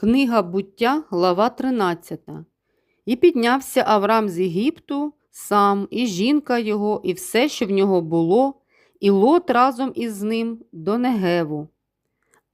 Книга буття, глава 13. І піднявся Авраам з Єгипту сам, і жінка його, і все, що в нього було, і лот разом із ним до Негеву.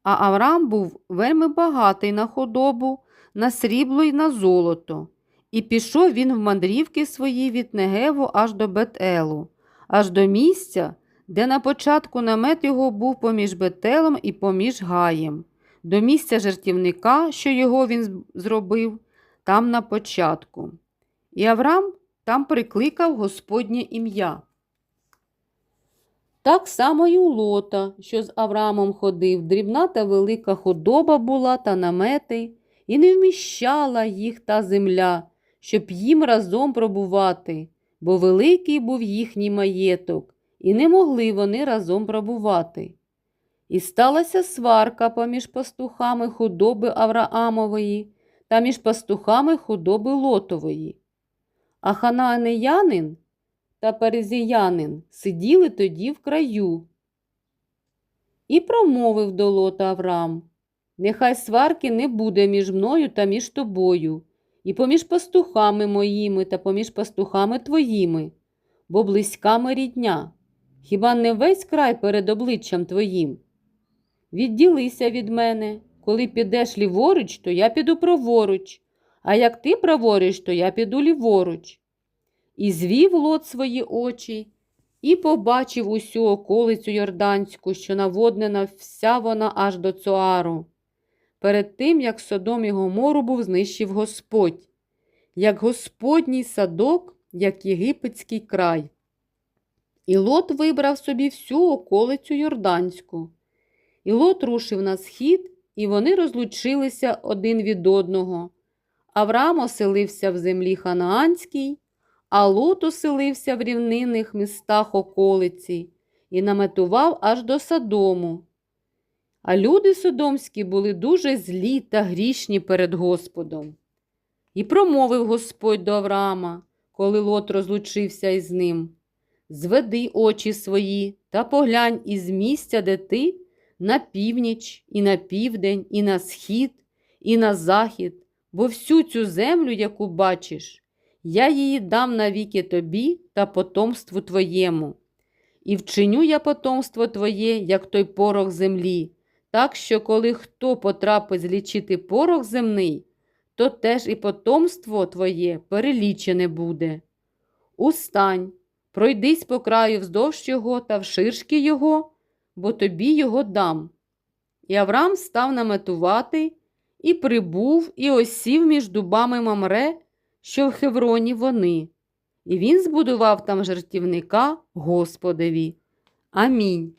А Авраам був вельми багатий на худобу, на срібло й на золото. І пішов він в мандрівки свої від Негеву аж до Бетелу, аж до місця, де на початку намет його був поміж Бетелом і поміж Гаєм до місця жертівника, що його він зробив, там на початку. І Авраам там прикликав Господнє ім'я. Так само й у Лота, що з Авраамом ходив, дрібна та велика худоба була та намети, і не вміщала їх та земля, щоб їм разом пробувати, бо великий був їхній маєток, і не могли вони разом пробувати. І сталася сварка поміж пастухами худоби Авраамової та між пастухами худоби Лотової. А ханаанеянин та перезіянин сиділи тоді в краю. І промовив до Лота Авраам, нехай сварки не буде між мною та між тобою, і поміж пастухами моїми та поміж пастухами твоїми, бо близька ми рідня. Хіба не весь край перед обличчям твоїм? Відділися від мене. Коли підеш ліворуч, то я піду праворуч, а як ти праворуч, то я піду ліворуч. І звів лот свої очі, і побачив усю околицю Йорданську, що наводнена вся вона аж до Цуару. Перед тим, як Содом і Гомору був знищив Господь, як Господній садок, як єгипетський край. І лот вибрав собі всю околицю Йорданську. І Лот рушив на схід, і вони розлучилися один від одного. Авраам оселився в землі Ханаанській, а Лот оселився в рівнинних містах околиці і наметував аж до Содому. А люди содомські були дуже злі та грішні перед Господом. І промовив Господь до Авраама, коли Лот розлучився із ним. Зведи очі свої та поглянь із місця, де ти на північ, і на південь, і на схід, і на захід, бо всю цю землю, яку бачиш, я її дам навіки тобі та потомству твоєму. І вчиню я потомство твоє, як той порох землі, так що коли хто потрапить злічити порох земний, то теж і потомство твоє перелічене буде. Устань, пройдись по краю вздовж його та вширшки його, бо тобі його дам. І Авраам став наметувати, і прибув, і осів між дубами Мамре, що в Хевроні вони. І він збудував там жертівника Господеві. Амінь.